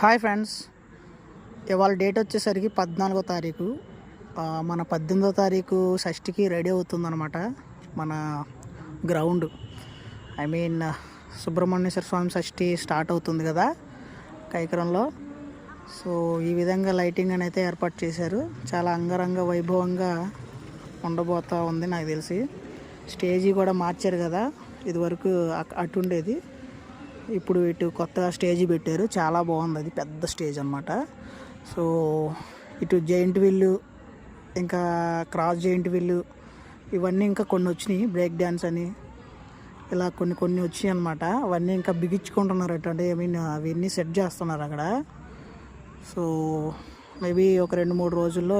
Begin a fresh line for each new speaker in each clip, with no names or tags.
Hi friends. ఇవాళ date వచ్చేసరికి పద్నాలుగో తారీఖు. మన పద్దెనిమిదో తారీఖు షష్టికి రెడీ అవుతుందన్నమాట మన ground. I mean Subrahmanyeswara Swamy Shashti start అవుతుంది కదా కైకరంలో. సో ఈ విధంగా లైటింగ్ అని అయితే ఏర్పాటు చేశారు. చాలా అంగరంగ వైభవంగా ఉండబోతా ఉంది నాకు తెలిసి. స్టేజీ కూడా మార్చారు కదా. ఇదివరకు అటుండేది. అటు ఉండేది ఇప్పుడు ఇటు కొత్తగా స్టేజ్ పెట్టారు. చాలా బాగుంది. అది పెద్ద స్టేజ్ అనమాట సో ఇటు జైంట్ విల్లు ఇంకా క్రాస్ జైంట్ విల్లు ఇవన్నీ ఇంకా కొన్ని వచ్చినాయి. బ్రేక్ డ్యాన్స్ అని ఇలా కొన్ని కొన్ని వచ్చాయి అనమాట అవన్నీ ఇంకా బిగించుకుంటున్నారు అంటే. ఐ మీన్ అవన్నీ సెట్ చేస్తున్నారు అక్కడ. సో మేబీ ఒక రెండు మూడు రోజుల్లో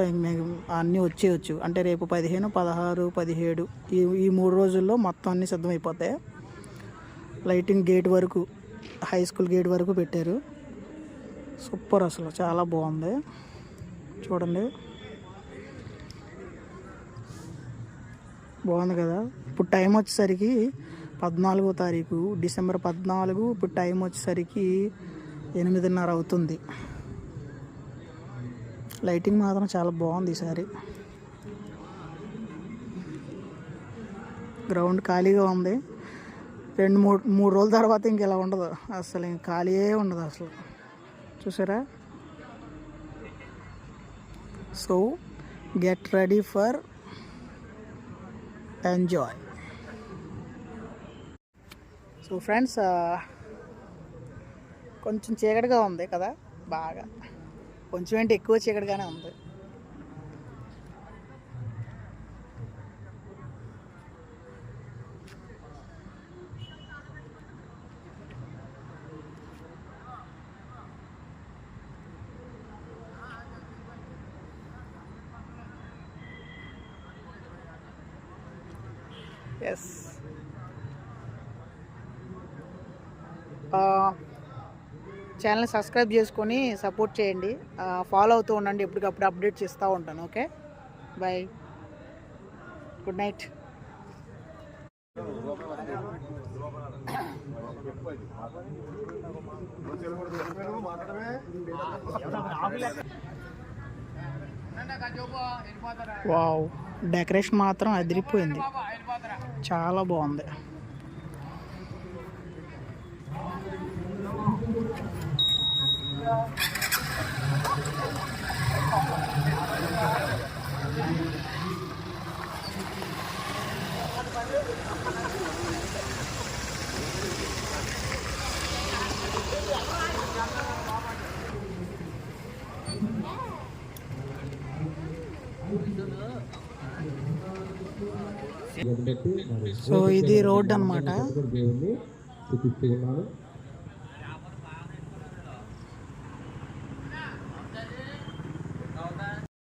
అన్నీ వచ్చేయచ్చు. అంటే రేపు పదిహేను పదహారు పదిహేడు ఈ ఈ మూడు రోజుల్లో మొత్తం అన్నీ సిద్ధమైపోతాయి. లైటింగ్ గేట్ వరకు హై స్కూల్ గేట్ వరకు పెట్టారు. సూపర్ అసలు చాలా బాగుంది. చూడండి. బాగుంది కదా. ఇప్పుడు టైం వచ్చేసరికి పద్నాలుగో తారీఖు. డిసెంబర్ పద్నాలుగు ఇప్పుడు టైం వచ్చేసరికి ఎనిమిదిన్నర అవుతుంది. లైటింగ్ మాత్రం చాలా బాగుంది ఈసారి. గ్రౌండ్ ఖాళీగా ఉంది. రెండు మూడు మూడు రోజుల తర్వాత ఇంక ఇలా ఉండదు. అసలు ఇంక ఖాళీయే ఉండదు అసలు. చూసారా? So get ready for enjoy so friends కొంచెం చీకటిగా ఉంది కదా బాగా. కొంచెం ఏంటి ఎక్కువ చీకటిగానే ఉంది. ఎస్ ఛానల్ సబ్స్క్రైబ్ చేసుకొని సపోర్ట్ చేయండి. ఫాలో అవుతూ ఉండండి. ఎప్పటికప్పుడు అప్డేట్స్ ఇస్తూ ఉంటాను. Okay bye good night wow decoration మాత్రం అదిరిపోయింది. చాలా బాగుంది సో ఇది రోడ్
ఉన్నాను